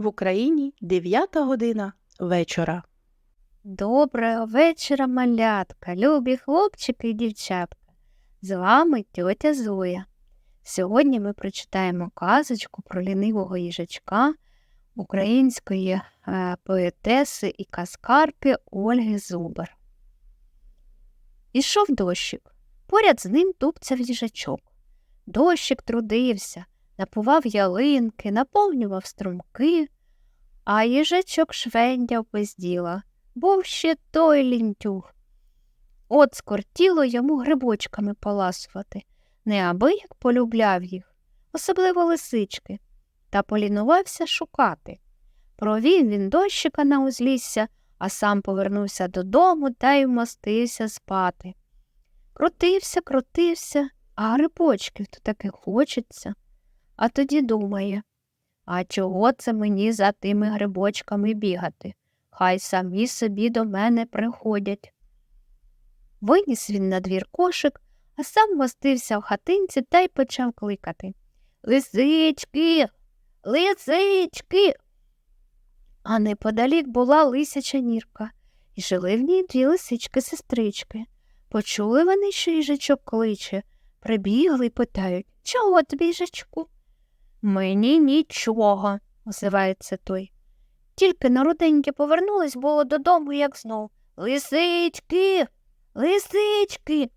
В Україні 9 година вечора. Доброго вечора, малятка, любі хлопчики і дівчатка. З вами тьотя Зоя. Сьогодні ми прочитаємо казочку про лінивого їжачка української е, поетеси і казкарки Ольги Зубар. Ішов дощик. Поряд з ним тупцяв їжачок. Дощик трудився, напував ялинки, наповнював струмки, а їжачок швендяв без діла був ще той лінтюг. От скортіло йому грибочками поласувати, неабияк полюбляв їх, особливо лисички, та полінувався шукати. Провів він дощика на узлісся, а сам повернувся додому та й вмостився спати. Крутився, крутився, а грибочків то таки хочеться. А тоді думає, а чого це мені за тими грибочками бігати? Хай самі собі до мене приходять. Виніс він на двір кошик, а сам мостився в хатинці та й почав кликати Лисички, лисички. А неподалік була лисяча нірка, і жили в ній дві лисички-сестрички. Почули вони, що їжачок кличе, прибігли й питають Чого тобі, їжачку? Мені нічого, озивається той. Тільки на руденьки повернулись було додому, як знов. Лисички, лисички.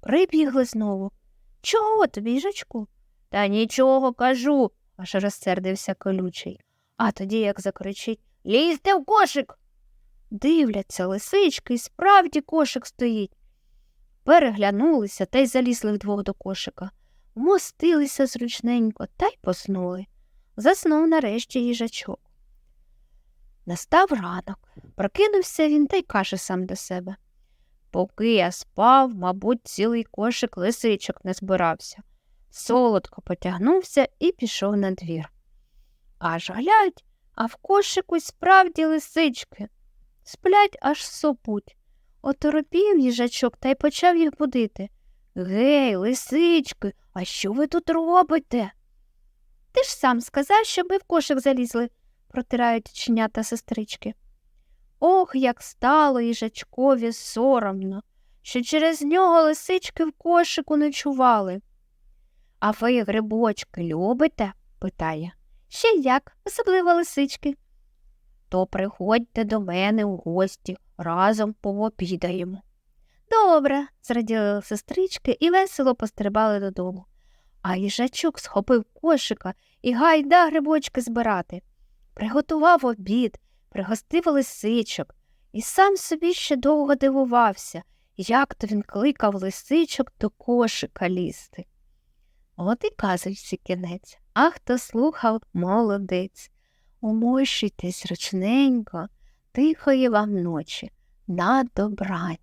Прибігли знову. Чого тобі, їжачку? Та нічого кажу, аж розсердився колючий. А тоді як закричить Лізьте в кошик. Дивляться лисички, і справді кошик стоїть. Переглянулися та й залізли вдвох до кошика, вмостилися зручненько та й поснули. Заснув нарешті їжачок. Настав ранок. Прокинувся він та й каже сам до себе. Поки я спав, мабуть, цілий кошик лисичок не збирався. Солодко потягнувся і пішов на двір. Аж глядь, а в кошику справді лисички. Сплять, аж сопуть. Оторопів їжачок та й почав їх будити. Гей, лисички, а що ви тут робите? Ти ж сам сказав, щоб ми в кошик залізли протирають оченята сестрички. Ох, як стало їжачкові соромно, що через нього лисички в кошику ночували. А ви грибочки любите? питає. Ще як, особливо лисички. То приходьте до мене у гості, разом пообідаємо. Добре, зраділи сестрички і весело пострибали додому. А їжачок схопив кошика і гайда грибочки збирати приготував обід, пригостив лисичок, і сам собі ще довго дивувався, як то він кликав лисичок до кошика лізти. От і казочці кінець, а хто слухав молодець. Умощуйтесь ручненько, тихої вам ночі, на добрані.